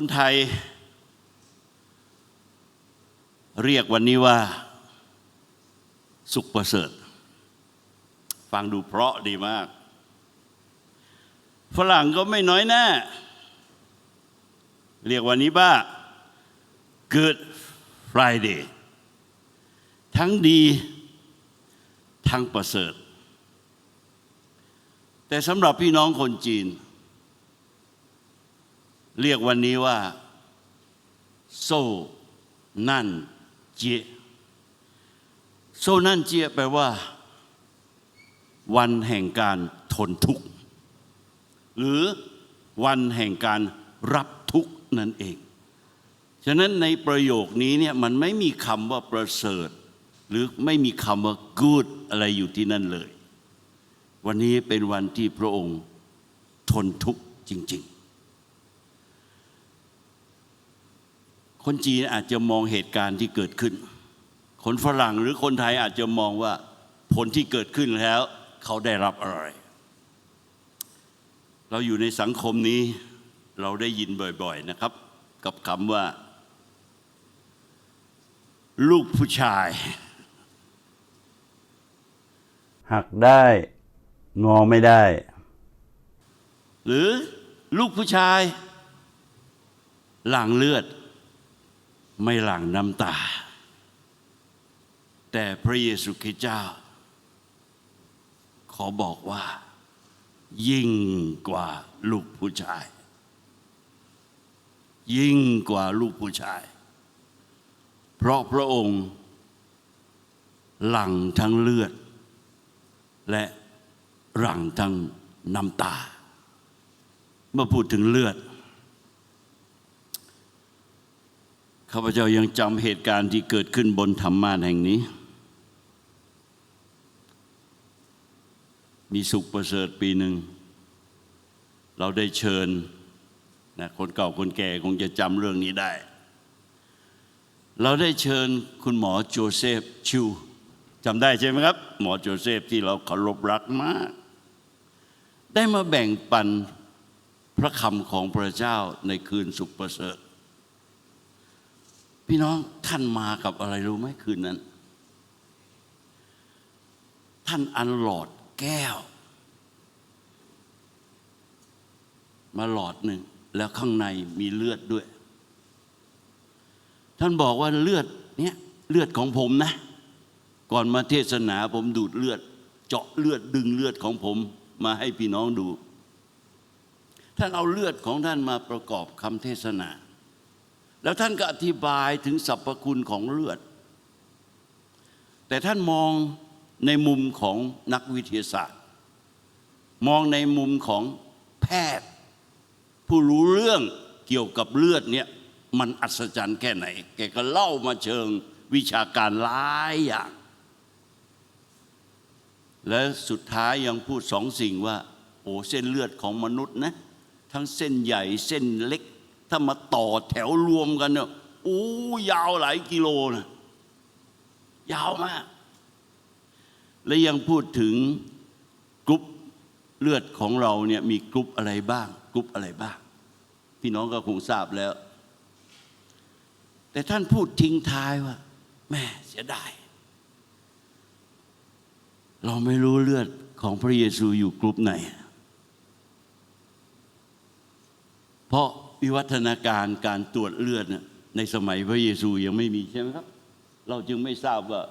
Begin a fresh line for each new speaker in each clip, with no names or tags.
คนไทย เรียกวันนี้ว่า สุขประเสริฐ ฟังดูเพราะดีมาก ฝรั่งก็ไม่น้อยแน่ เรียกวันนี้ว่า Good Friday ทั้งดีทั้งประเสริฐ แต่สำหรับพี่น้องคนจีน เรียกวันนี้ว่า โซนั่นเจียโซนั่นเจียแปลว่า วันแห่งการทนทุกข์ หรือวันแห่งการรับทุกข์นั่นเอง ฉะนั้นในประโยคนี้เนี่ยมันไม่มีคำว่าประเสริฐ หรือไม่มีคำว่า good อะไรอยู่ที่นั่นเลย วันนี้เป็นวันที่พระองค์ทนทุกข์จริง ๆ คนจีนอาจจะมองเหตุการณ์ที่เกิดขึ้น คนฝรั่งหรือคนไทยอาจจะมองว่าผลที่เกิดขึ้นแล้ว เขาได้รับอะไร เราอยู่ในสังคมนี้เราได้ยินบ่อยๆนะครับ กับคำว่า ลูกผู้ชาย
หักได้ งอไม่ได้
หรือลูกผู้ชาย หลั่งเลือด ไม่หลั่งน้ำตา แต่พระเยซูคริสต์เจ้า ขอบอกว่า ยิ่งกว่าลูกผู้ชาย ยิ่งกว่าลูกผู้ชาย เพราะพระองค์ หลั่งทั้งเลือด และหลั่งทั้งน้ำตา เมื่อพูดถึงเลือด ข้าพเจ้ายังจำเหตุการณ์ที่เกิดขึ้นบนธรรมานแห่งนี้ มีสุขประเสริฐปีหนึ่ง เราได้เชิญนะคนเก่าคนแก่คงจะจำเรื่องนี้ได้ เราได้เชิญคุณหมอโจเซฟชิวจำได้ใช่ไหมครับ หมอโจเซฟที่เราเคารพรักมาก ได้มาแบ่งปันพระคำของพระเจ้าในคืนสุขประเสริฐ พี่น้องท่านมากับอะไรรู้ไหมคืนนั้น ท่านอันหลอดแก้ว มาหลอดหนึ่ง แล้วข้างในมีเลือดด้วย ท่านบอกว่าเลือดเนี้ยเลือดของผมนะ ก่อนมาเทศนาผมดูดเลือด เจาะเลือดดึงเลือดของผมมาให้พี่น้องดู ท่านเอาเลือดของท่านมาประกอบคำเทศนา แล้วท่านก็อธิบายถึงสรรพคุณของเลือด แต่ท่านมองในมุมของนักวิทยาศาสตร์ มองในมุมของแพทย์ ผู้รู้เรื่องเกี่ยวกับเลือดเนี่ยมันอัศจรรย์แค่ไหน แกก็เล่ามาเชิงวิชาการหลายอย่าง และสุดท้ายยังพูดสองสิ่งว่า โอ้เส้นเลือดของมนุษย์นะ ทั้งเส้นใหญ่เส้นเล็ก ถ้ามาต่อแถวรวมกันเนี่ยโอ้ยาวหลายกิโลนะยาวมาก และยังพูดถึงกรุ๊ปเลือดของเราเนี่ยมีกรุ๊ปอะไรบ้าง กรุ๊ปอะไรบ้าง พี่น้องก็คงทราบแล้ว แต่ท่านพูดทิ้งท้ายว่า แม่เสียดาย เราไม่รู้เลือดของพระเยซูอยู่กรุ๊ปไหน เพราะ วิวัฒนาการการตรวจเลือดน่ะในสมัยพระเยซูยังไม่มีใช่ไหมครับ เราจึงไม่ทราบว่า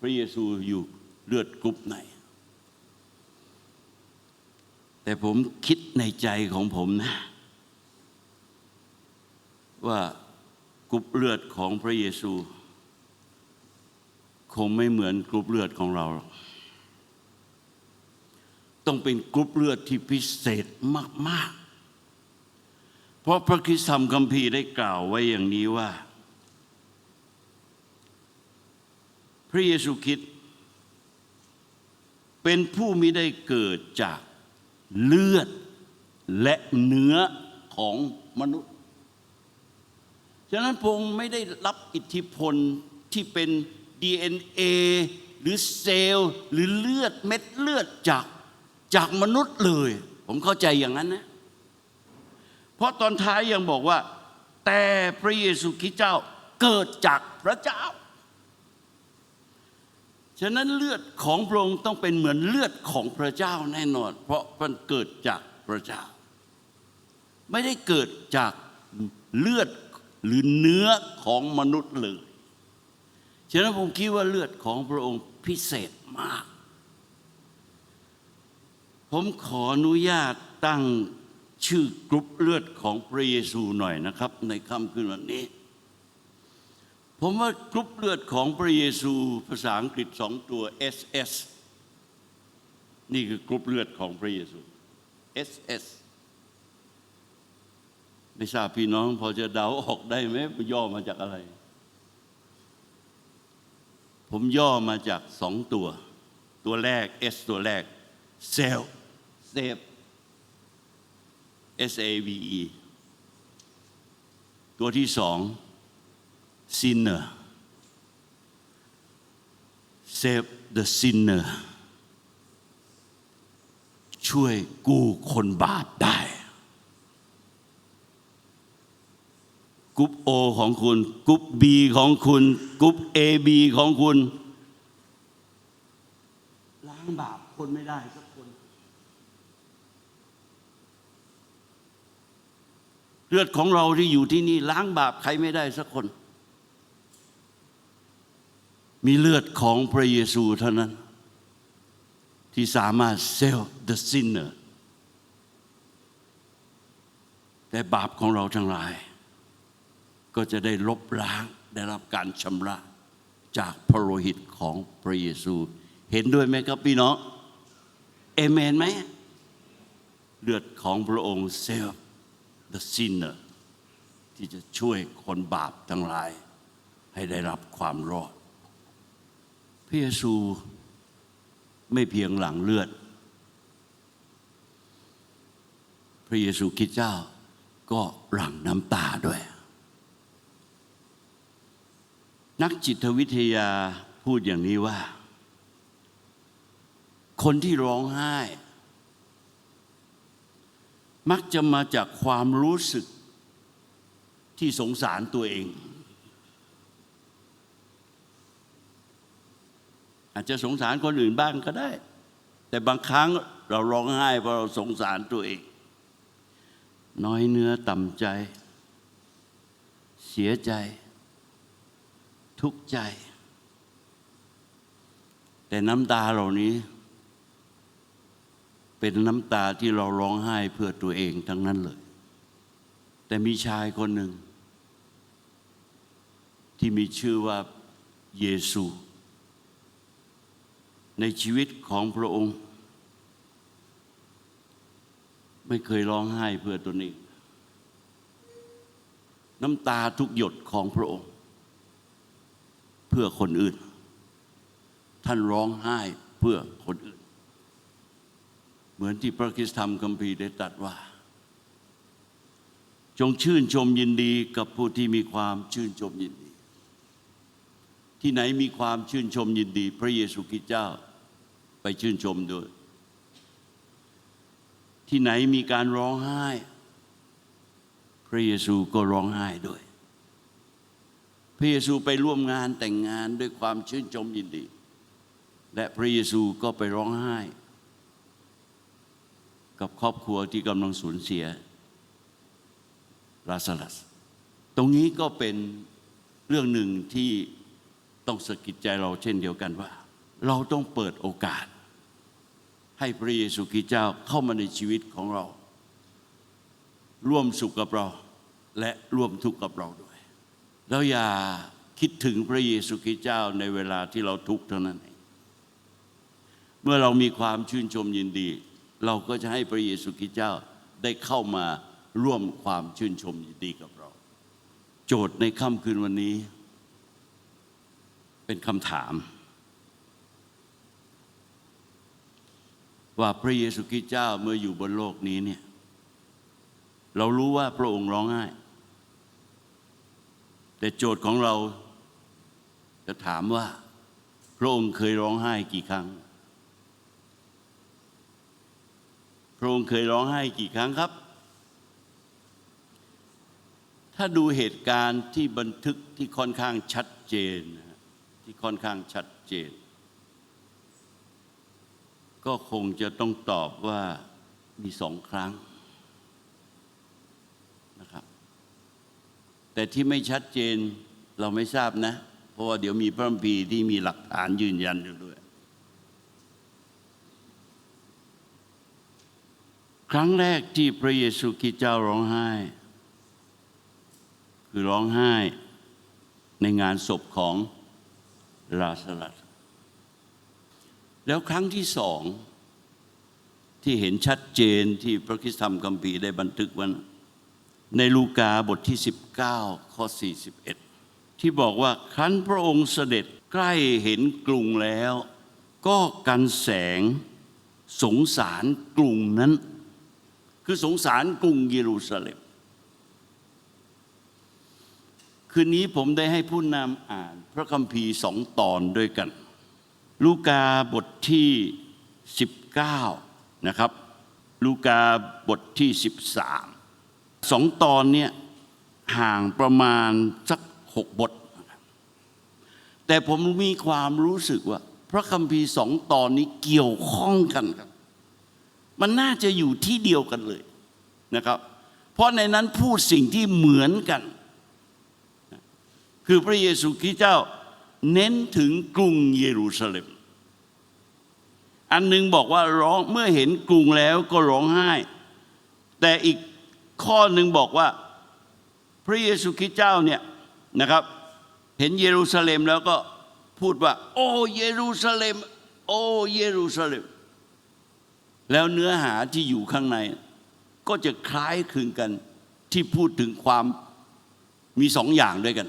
พระเยซูอยู่เลือดกรุ๊ปไหน แต่ผมคิดในใจของผมนะ ว่ากรุ๊ปเลือดของพระเยซู คงไม่เหมือนกรุ๊ปเลือดของเรา ต้องเป็นกรุ๊ปเลือดที่พิเศษมาก ๆ ราะพระคิสธรรมคัมภีร์ได้กล่าวไว้อย่างนี้ว่า พระเยซูคริสต์เป็นผู้มิได้เกิดจากเลือดและเนื้อของมนุษย์ ฉะนั้นพงค์ไม่ได้รับอิทธิพลที่เป็น DNA หรือเซลล์หรือเลือดเม็ดเลือดจากจากมนุษย์เลย ผมเข้าใจอย่างนั้นนะ เพราะตอนท้ายยังบอกว่า แต่พระเยซูคริสต์เจ้าเกิดจากพระเจ้า ฉะนั้นเลือดของพระองค์ต้องเป็นเหมือนเลือดของพระเจ้าแน่นอน เพราะมันเกิดจากพระเจ้า ไม่ได้เกิดจากเลือดหรือเนื้อของมนุษย์เลย ฉะนั้นผมคิดว่าเลือดของพระองค์พิเศษมาก ผมขออนุญาตตั้ง ชื่อกรุ๊ปเลือดของพระเยซูหน่อยนะครับ ในค่ำคืนวันนี้ ผมว่ากรุ๊ปเลือดของพระเยซูภาษาอังกฤษสองตัว SS นี่คือกรุ๊ปเลือดของพระเยซู SS ไม่ทราบพี่น้องพอจะเดาออกได้ไหมมันย่อมาจากอะไร ผมย่อมาจากสองตัว ตัวแรก S ตัวแรกเซลเซฟ S A V E ตัวที่สอง sinner save the sinner ช่วยกู้คนบาปได้กรุ๊ป O ของคุณกรุ๊ป B ของคุณกรุ๊ป AB ของคุณ ล้างบาปคนไม่ได้สักคน เลือดของเราที่อยู่ที่นี่ล้างบาปใครไม่ได้สักคน มีเลือดของพระเยซูเท่านั้น ที่สามารถเซล the sinner แต่บาปของเราทั้งหลาย ก็จะได้ลบล้างได้รับการชำระจากพระโลหิตของพระเยซู เห็นด้วยไหมครับพี่น้องเอเมนไหมเลือดของพระองค์เซล the sinner ที่จะช่วยคนบาปทั้งหลาย ให้ได้รับความรอด พระเยซูไม่เพียงหลังเลือด พระเยซูคริสต์เจ้าก็หลั่งน้ำตาด้วย นักจิตวิทยาพูดอย่างนี้ว่า คนที่ร้องไห้ มักจะมาจากความรู้สึกที่สงสารตัวเอง อาจจะสงสารคนอื่นบ้างก็ได้ แต่บางครั้งเราร้องไห้เพราะเราสงสารตัวเอง น้อยเนื้อต่ำใจ เสียใจ ทุกข์ใจ แต่น้ำตาเหล่านี้ เป็นน้ำตาที่เราร้องไห้เพื่อตัวเองทั้งนั้นเลย แต่มีชายคนหนึ่ง ที่มีชื่อว่าเยซู ในชีวิตของพระองค์ ไม่เคยร้องไห้เพื่อตนเองน้ำตาทุกหยดของพระองค์ เพื่อคนอื่น ท่านร้องไห้เพื่อคนอื่น เหมือนที่พระคริสตธรรมคัมภีร์ได้ตรัสว่า จงชื่นชมยินดีกับผู้ที่มีความชื่นชมยินดี ที่ไหนมีความชื่นชมยินดี พระเยซูคริสต์เจ้าไปชื่นชมด้วย ที่ไหนมีการร้องไห้ พระเยซูก็ร้องไห้ด้วย พระเยซูไปร่วมงานแต่งงานด้วยความชื่นชมยินดี และพระเยซูก็ไปร้องไห้ กับครอบครัวที่กำลังสูญเสียลาซารัส ตรงนี้ก็เป็นเรื่องหนึ่งที่ต้องสะกิดใจเราเช่นเดียวกันว่า เราต้องเปิดโอกาส ให้พระเยซูคริสต์เจ้าเข้ามาในชีวิตของเรา ร่วมสุขกับเราและร่วมทุกข์กับเราด้วย แล้วอย่าคิดถึงพระเยซูคริสต์เจ้าในเวลาที่เราทุกข์เท่านั้นเองเมื่อเรามีความชื่นชมยินดี เราก็จะให้พระเยซูคริสต์เจ้าได้เข้ามาร่วมความชื่นชมยินดีกับเรา โจทย์ในค่ำคืนวันนี้ เป็นคำถาม ว่าพระเยซูคริสต์เจ้าเมื่ออยู่บนโลกนี้เนี่ยเรารู้ว่าพระองค์ร้องไห้ แต่โจทย์ของเราจะถามว่า พระองค์เคยร้องไห้กี่ครั้ง พระองค์เคยร้องไห้กี่ครั้งครับ ถ้าดูเหตุการณ์ที่บันทึกที่ค่อนข้างชัดเจน ที่ค่อนข้างชัดเจน ก็คงจะต้องตอบว่ามีสองครั้งนะครับ แต่ที่ไม่ชัดเจนเราไม่ทราบนะ เพราะว่าเดี๋ยวมีพระมภีที่มีหลักฐานยืนยันอยู่ด้วย ครั้งแรกที่พระเยซูคริสต์เจ้าร้องไห้ คือร้องไห้ในงานศพของลาสลัสแล้วครั้งที่สองที่เห็นชัดเจนที่พระคิสธรรมคัมภีร์ได้บันทึกไว้นะในลูกาบทที่ 19 ข้อ 41 ที่บอกว่าครั้นพระองค์เสด็จใกล้เห็นกรุงแล้ว ก็กันแสงสงสารกรุงนั้น คือสงสารกรุงเยรูซาเล็ม คืนนี้ผมได้ให้ผู้นำอ่าน พระคัมภีร์สองตอนด้วยกัน ลูกาบทที่ 19 นะครับ ลูกาบทที่ 13 สองตอนเนี่ยห่างประมาณสักหกบท แต่ผมมีความรู้สึกว่า พระคัมภีร์สองตอนนี้เกี่ยวข้องกันครับ มันน่าจะอยู่ที่เดียวกันเลยนะครับ เพราะในนั้นพูดสิ่งที่เหมือนกัน คือพระเยซูคริสต์เจ้าเน้นถึงกรุงเยรูซาเล็ม อันหนึงบอกว่าร้องเมื่อเห็นกรุงแล้วก็ร้องไห้ แต่อีกข้อหนึ่งบอกว่าพระเยซูคริสต์เจ้าเนี่ยนะครับ เห็นเยรูซาเล็มแล้วก็พูดว่า โอ้เยรูซาเล็ม โอ้เยรูซาเล็ม แล้วเนื้อหาที่อยู่ข้างใน ก็จะคล้ายคลึงกันที่พูดถึงความมีสองอย่างด้วยกัน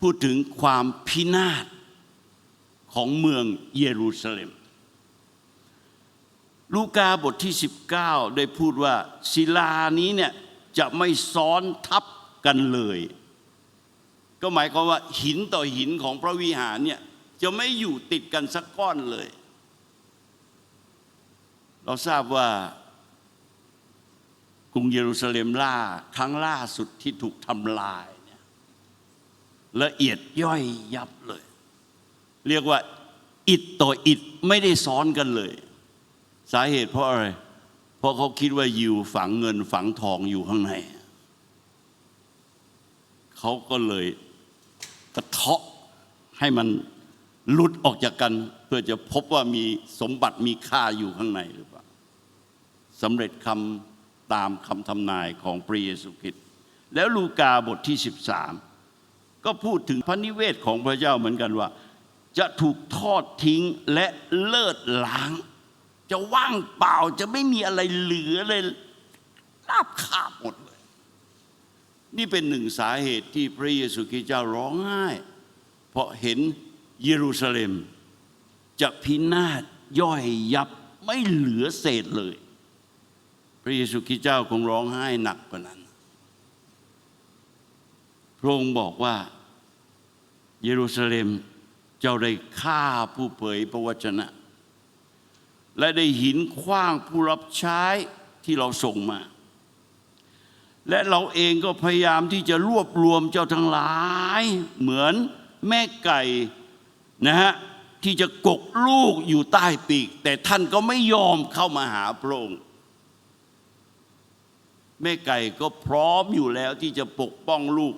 พูดถึงความพินาศของเมืองเยรูซาเล็ม ลูกาบทที่ 19 ได้พูดว่าศิลานี้เนี่ยจะไม่ซ้อนทับกันเลย ก็หมายความว่าหินต่อหินของพระวิหารเนี่ยจะไม่อยู่ติดกันสักก้อนเลย เราทราบว่ากรุงเยรูซาเล็มล่าครั้งล่าสุดที่ถูกทำลายเนี่ยละเอียดย่อยยับเลย เรียกว่าอิฐต่ออิฐไม่ได้ซ้อนกันเลย สาเหตุเพราะอะไร เพราะเขาคิดว่ายิวฝังเงินฝังทองอยู่ข้างในเขาก็เลยกระเทาะให้มันหลุดออกจากกัน เพื่อจะพบว่ามีสมบัติมีค่าอยู่ข้างในหรือเปล่า สำเร็จคำตามคำทำนายของพระเยซูคริสต์แล้วลูกาบทที่ 13 ก็พูดถึงพระนิเวศของพระเจ้าเหมือนกันว่า จะถูกทอดทิ้งและเลิศล้าง จะว่างเปล่าจะไม่มีอะไรเหลือเลยราบคาบหมดเลย นี่เป็นหนึ่งสาเหตุที่พระเยซูคริสต์เจ้าร้องไห้ เพราะเห็นเยรูซาเล็ม จะพินาศย่อยยับไม่เหลือเศษเลย พระเยซูคริสต์เจ้าคงร้องไห้หนักกว่านั้น พระองค์บอกว่า เยรูซาเล็มเจ้าได้ฆ่าผู้เผยพระวจนะ และได้หินขว้างผู้รับใช้ที่เราส่งมา และเราเองก็พยายามที่จะรวบรวมเจ้าทั้งหลาย เหมือนแม่ไก่นะฮะที่จะกกลูกอยู่ใต้ปีก แต่ท่านก็ไม่ยอมเข้ามาหาพระองค์ แม่ไก่ก็พร้อมอยู่แล้วที่จะปกป้องลูก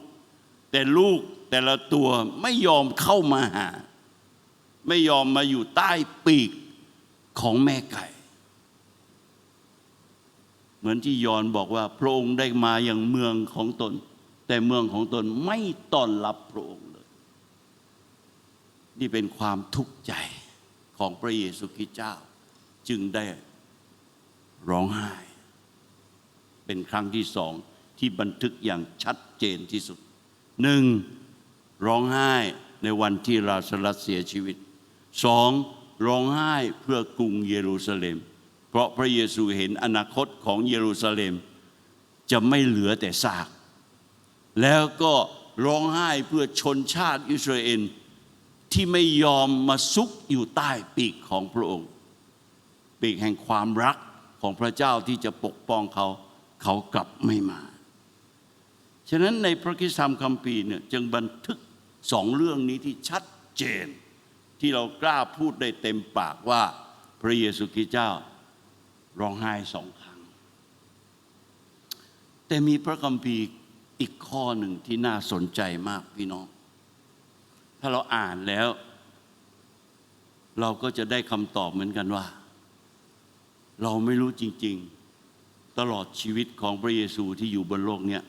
แต่ลูกแต่ละตัวไม่ยอมเข้ามาหา ไม่ยอมมาอยู่ใต้ปีกของแม่ไก่ เหมือนที่ยอนบอกว่าพระองค์ได้มาอย่างเมืองของตน แต่เมืองของตนไม่ต้อนรับพระองค์เลย นี่เป็นความทุกข์ใจของพระเยซูคริสต์เจ้า จึงได้ร้องไห้ เป็นครั้งที่สองที่บันทึกอย่างชัดเจนที่สุดหนึ่งร้องไห้ในวันที่ราสลัสเสียชีวิตสองร้องไห้เพื่อกรุงเยรูซาเล็ม เพราะพระเยซูเห็นอนาคตของเยรูซาเล็ม จะไม่เหลือแต่ซาก แล้วก็ร้องไห้เพื่อชนชาติอิสราเอลที่ไม่ยอมมาซุกอยู่ใต้ปีกของพระองค์ ปีกแห่งความรักของพระเจ้าที่จะปกป้องเขา เขากลับไม่มา ฉะนั้นในพระคิธรรมคัมภีร์เนี่ยจึงบันทึกสองเรื่องนี้ที่ชัดเจน ที่เรากล้าพูดได้เต็มปากว่าพระเยซูคริสต์เจ้าร้องไห้สองครั้ง แต่มีพระคัมภีร์อีกข้อหนึ่งที่น่าสนใจมากพี่น้อง ถ้าเราอ่านแล้ว เราก็จะได้คำตอบเหมือนกันว่า เราไม่รู้จริง ๆ ตลอดชีวิตของพระเยซูที่อยู่บนโลกเนี้ย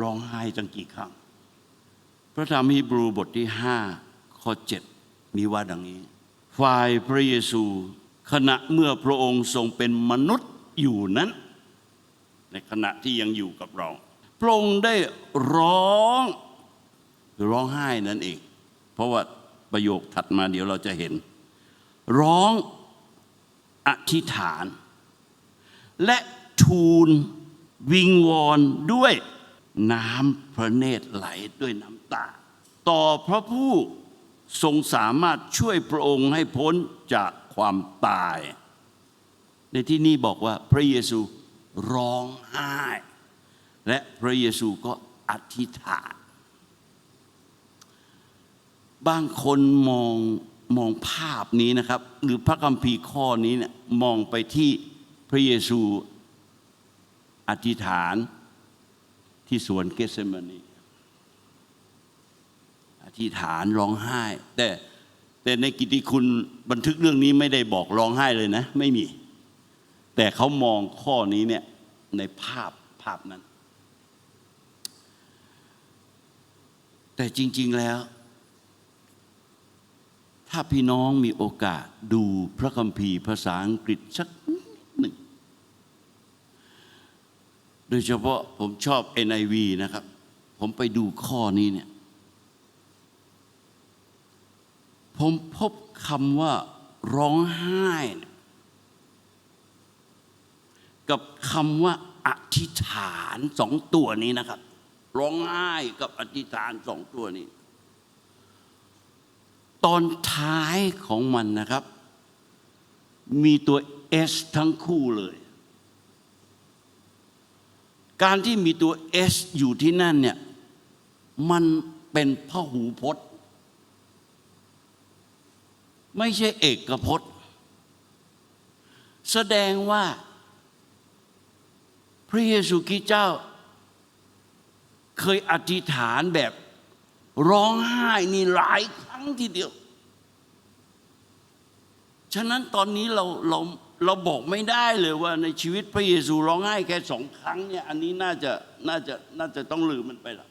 ร้องไห้จังกี่ครั้ง พระธรรมฮีบรูบทที่ 5 ข้อ 7 มีว่าดังนี้ ฝ่ายพระเยซูขณะเมื่อพระองค์ทรงเป็นมนุษย์อยู่นั้น ในขณะที่ยังอยู่กับเรา พระองค์ได้ร้องร้องไห้นั่นเอง เพราะว่าประโยคถัดมาเดี๋ยวเราจะเห็น ร้องอธิษฐาน และทูลวิงวอนด้วยน้ำพระเนตรไหลด้วยน้ำตา ต่อพระผู้ทรงสามารถช่วยพระองค์ให้พ้นจากความตาย ในที่นี้บอกว่าพระเยซูร้องไห้ และพระเยซูก็อธิษฐานบางคนมองมองภาพนี้นะครับ หรือพระคัมภีร์ข้อนี้เนี่ยมองไปที่ พระเยซูอธิษฐานที่สวนเกสเซมานีอธิษฐานร้องไห้ แต่แต่ในกิตติคุณบันทึกเรื่องนี้ไม่ได้บอกร้องไห้เลยนะ ไม่มี แต่เขามองข้อนี้เนี่ยในภาพภาพนั้น แต่จริง ๆแล้ว ถ้าพี่น้องมีโอกาสดูพระคัมภีร์ภาษาอังกฤษสักนิดหนึ่ง โดยเฉพาะผมชอบ NIV นะครับ ผมไปดูข้อนี้เนี่ย ผมพบคำว่าร้องไห้ กับคำว่าอธิษฐานสองตัวนี้นะครับ ร้องไห้กับอธิษฐานสองตัวนี้ ตอนท้ายของมันนะครับ มีตัว S ทั้งคู่เลย การที่มีตัว S อยู่ที่นั่นเนี่ยมันเป็นพหูพจน์ ไม่ใช่เอกพจน์ แสดงว่า พระเยซูคริสต์เจ้า เคยอธิษฐานแบบร้องไห้นี่หลายครั้งทีเดียว ฉะนั้นตอนนี้เราเรา เราบอกไม่ได้เลยว่าในชีวิตพระเยซูร้องไห้แค่สองครั้งเนี่ยอันนี้น่าจะน่าจะน่าจะต้องลืมมันไปละ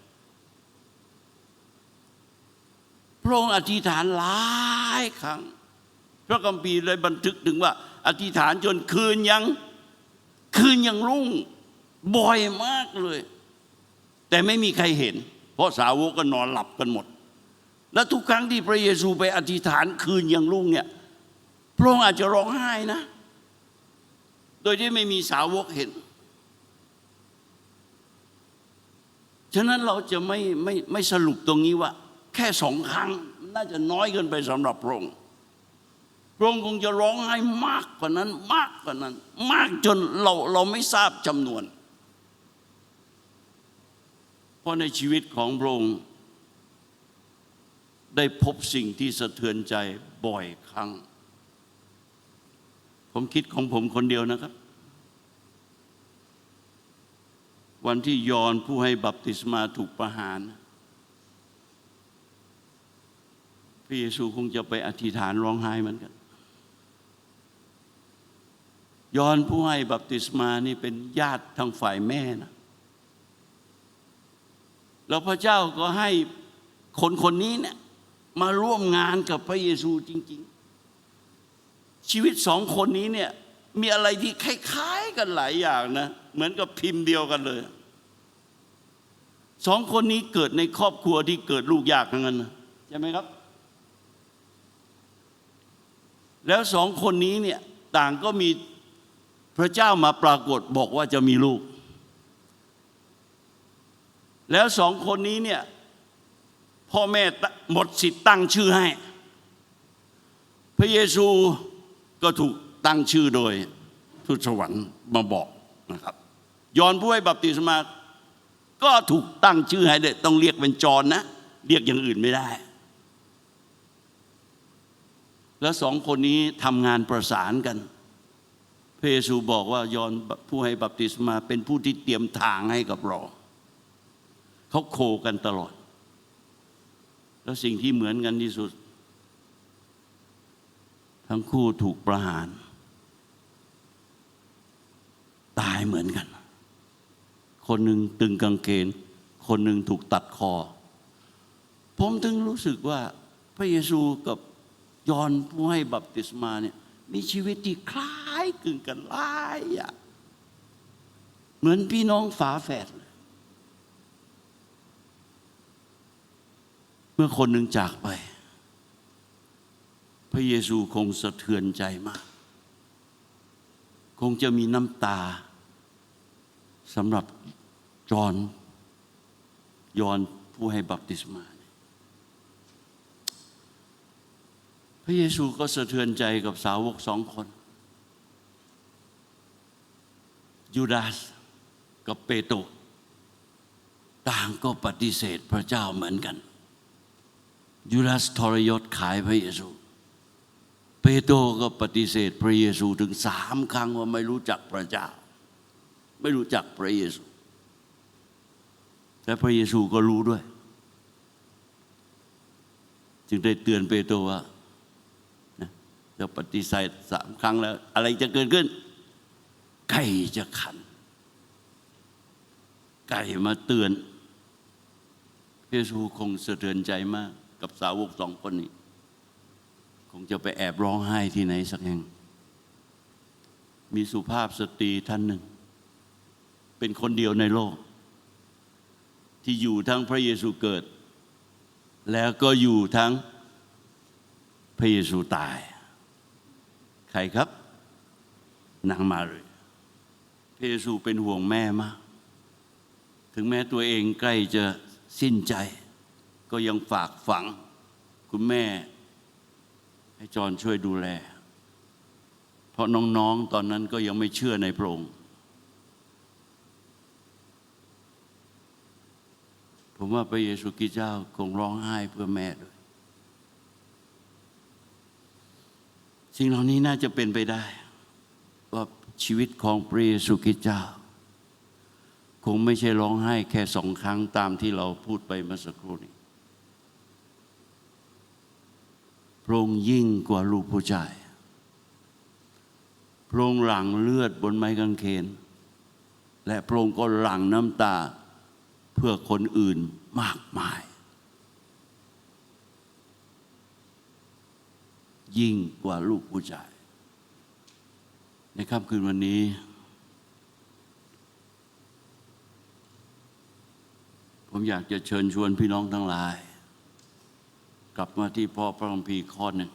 พระองค์อธิษฐานหลายครั้ง พระคัมภีร์เลยบันทึกถึงว่า อธิษฐานจนคืนยัง คืนยังรุ่งบ่อยมากเลย แต่ไม่มีใครเห็น เพราะสาวกก็นอนหลับกันหมด และทุกครั้งที่พระเยซูไปอธิษฐานคืนยังรุ่งเนี่ยพระองค์อาจจะร้องไห้นะ โดยที่ไม่มีสาวกเห็น ฉะนั้นเราจะไม่ไม่ไม่สรุปตรงนี้ว่า แค่สองครั้ง น่าจะน้อยเกินไปสำหรับพระองค์พระองค์คงจะร้องไห้มากกว่านั้นมากกว่านั้น มากจนเราเราไม่ทราบจำนวน เพราะในชีวิตของพระองค์ได้พบสิ่งที่สะเทือนใจบ่อยครั้ง ผมคิดของผมคนเดียวนะครับ วันที่ยอนผู้ให้บัพติศมาถูกประหารพระเยซูคงจะไปอธิษฐานร้องไห้เหมือนกันยอนผู้ให้บัพติศมานี่เป็นญาติทางฝ่ายแม่นะแล้วพระเจ้าก็ให้คนคนนี้เนี่ยมาร่วมงานกับพระเยซูจริง ๆ ชีวิตสองคนนี้เนี่ยมีอะไรที่คล้ายๆกันหลายอย่างนะ เหมือนกับพิมพ์เดียวกันเลยสองคนนี้เกิดในครอบครัวที่เกิดลูกยากทั้งนั้นนะใช่ไหมครับ แล้วสองคนนี้เนี่ยต่างก็มีพระเจ้ามาปรากฏบอกว่าจะมีลูก แล้วสองคนนี้เนี่ยพ่อแม่หมดสิทธิ์ตั้งชื่อให้ พระเยซู ก็ถูกตั้งชื่อโดยทูตสวรรค์มาบอกนะครับ ยอนผู้ให้บัพติศมาก็ถูกตั้งชื่อให้เลยต้องเรียกเป็นจอห์นนะ เรียกอย่างอื่นไม่ได้ แล้วสองคนนี้ทำงานประสานกันพระเยซูบอกว่ายอนผู้ให้บัพติศมาเป็นผู้ที่เตรียมทางให้กับเราเขาโคกันตลอด แล้วสิ่งที่เหมือนกันที่สุด ทั้งคู่ถูกประหาร ตายเหมือนกัน คนหนึ่งตึงกางเกง คนหนึ่งถูกตัดคอ ผมถึงรู้สึกว่าพระเยซูกับยอนผู้ให้บัพติศมาเนี่ยมีชีวิตที่คล้ายคลึงกันหลายอย่างเหมือนพี่น้องฝาแฝดเมื่อคนหนึ่งจากไป ระเยซูคงสะเทือนใจมาก คงจะมีน้ำตาสำหรับจอนยอนผู้ให้บัพติศมา พระเยซูก็สะเทือนใจกับสาวกสองคน ยูดาสกับเปโตรต่างก็ปฏิเสธพระเจ้าเหมือนกัน ยูดาสทรยศขายพระเยซู โตรก็ปฏิเสธพระเยซูถึงสามครั้งว่าไม่รู้จักพระเจ้า ไม่รู้จักพระเยซูแต่พระเยซูก็รู้ด้วย จึงได้เตือนเปโตรว่าจะปฏิเสธสามครั้งแล้ว อะไรจะเกิดขึ้น ไก่จะขัน ไก่มาเตือนพระเยซูคงสะเทือนใจมากกับสาวกสองคนนี้ คงจะไปแอบร้องไห้ที่ไหนสักแห่ง มีสุภาพสตรีท่านหนึ่ง เป็นคนเดียวในโลก ที่อยู่ทั้งพระเยซูเกิด แล้วก็อยู่ทั้งพระเยซูตาย ใครครับ นางมาเรีพระเยซูเป็นห่วงแม่มาก ถึงแม้ตัวเองใกล้จะสิ้นใจ ก็ยังฝากฝัง คุณแม่ ให้จอนช่วยดูแล เพราะน้องๆตอนนั้นก็ยังไม่เชื่อในพระองค์ผมว่าพระเยซูคริสต์เจ้าคงร้องไห้เพื่อแม่ด้วยสิ่งเหล่านี้น่าจะเป็นไปได้ ว่าชีวิตของพระเยซูคริสต์เจ้า คงไม่ใช่ร้องไห้แค่สองครั้งตามที่เราพูดไปเมื่อสักครู่นี้ พระองค์ยิ่งกว่าลูกผู้ชาย พระองค์หลั่งเลือดบนไม้กางเขน และพระองค์ก็หลั่งน้ำตาเพื่อคนอื่นมากมาย ยิ่งกว่าลูกผู้ชาย ในค่ำคืนวันนี้ ผมอยากจะเชิญชวนพี่น้องทั้งหลาย กลับมาที่พ่อพระคัมภีร์ข้อหนึ่ง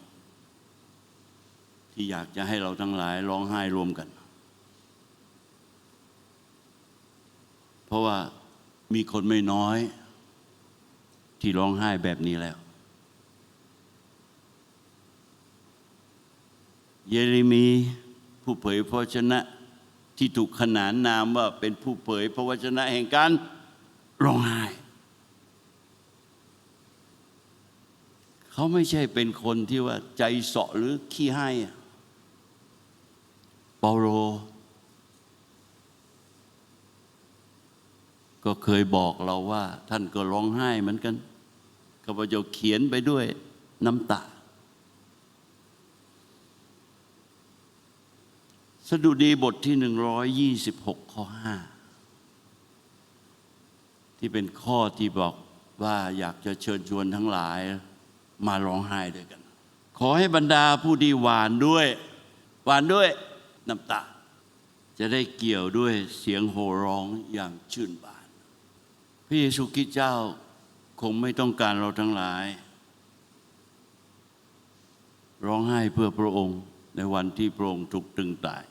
ที่อยากจะให้เราทั้งหลายร้องไห้รวมกัน เพราะว่ามีคนไม่น้อย ที่ร้องไห้แบบนี้แล้ว เยเรมีผู้เผยพระวจนะที่ถูกขนานนามว่าเป็นผู้เผยพระวจนะแห่งการร้องไห้ เขาไม่ใช่เป็นคนที่ว่าใจเสาะหรือขี้ให้เปาโลก็เคยบอกเราว่า ท่านก็ร้องไห้เหมือนกันข้าพเจ้าเขียนไปด้วยน้ำตา สดุดีบทที่126ข้อ5ที่เป็นข้อที่บอกว่าอยากจะเชิญชวนทั้งหลาย มาร้องไห้ด้วยกัน ขอให้บรรดาผู้ที่หวานด้วย หวานด้วยน้ำตา จะได้เกี่ยวด้วยเสียงโห่ร้องอย่างชื่นบาน พระเยซูคริสต์เจ้าคงไม่ต้องการเราทั้งหลาย ร้องไห้เพื่อพระองค์ในวันที่พระองค์ถูกตรึงตาย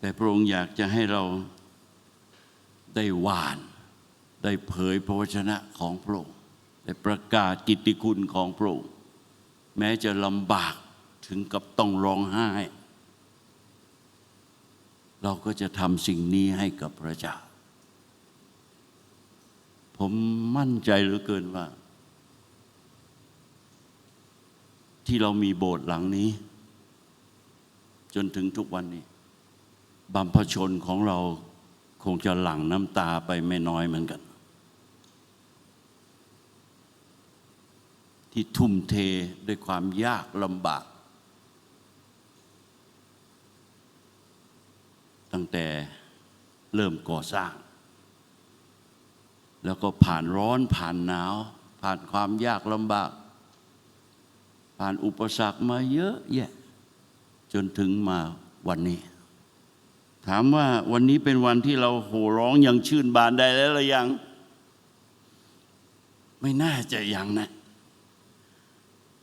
แต่พระองค์อยากจะให้เราได้หวาน ได้เผยพระวจนะของพระองค์ ได้ประกาศกิตติคุณของพระองค์แม้จะลำบากถึงกับต้องร้องไห้ เราก็จะทำสิ่งนี้ให้กับพระเจ้า ผมมั่นใจเหลือเกินว่า ที่เรามีโบสถ์หลังนี้ จนถึงทุกวันนี้บัมพชนของเราคงจะหลั่งน้ำตาไปไม่น้อยเหมือนกัน ที่ทุ่มเทด้วยความยากลำบาก ตั้งแต่เริ่มก่อสร้าง แล้วก็ผ่านร้อนผ่านหนาว ผ่านความยากลำบาก ผ่านอุปสรรคมาเยอะแยะ จนถึงมาวันนี้ ถามว่าวันนี้เป็นวันที่เราโห่ร้องอย่างชื่นบานได้แล้วหรือยัง ไม่น่าจะยังนะ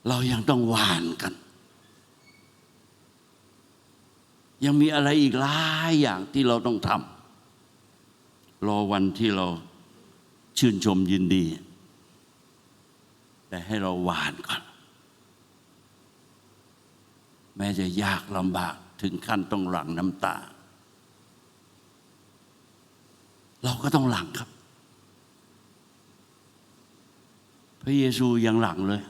เรายังต้องหวานกัน ยังมีอะไรอีกหลายอย่างที่เราต้องทำรอวันที่เราชื่นชมยินดี แต่ให้เราหวานก่อน แม้จะยากลำบากถึงขั้นต้องหลั่งน้ำตา เราก็ต้องหลั่งครับ พระเยซูยังหลั่งเลย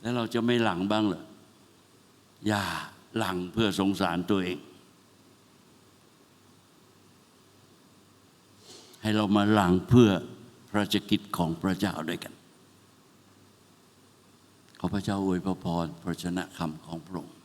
แล้วเราจะไม่หลังบ้างเหรออย่าหลังเพื่อสงสารตัวเอง ให้เรามาหลังเพื่อพระราชกิจของพระเจ้าด้วยกัน ขอพระเจ้าอวยพระพรพระชนะคำของพระองค์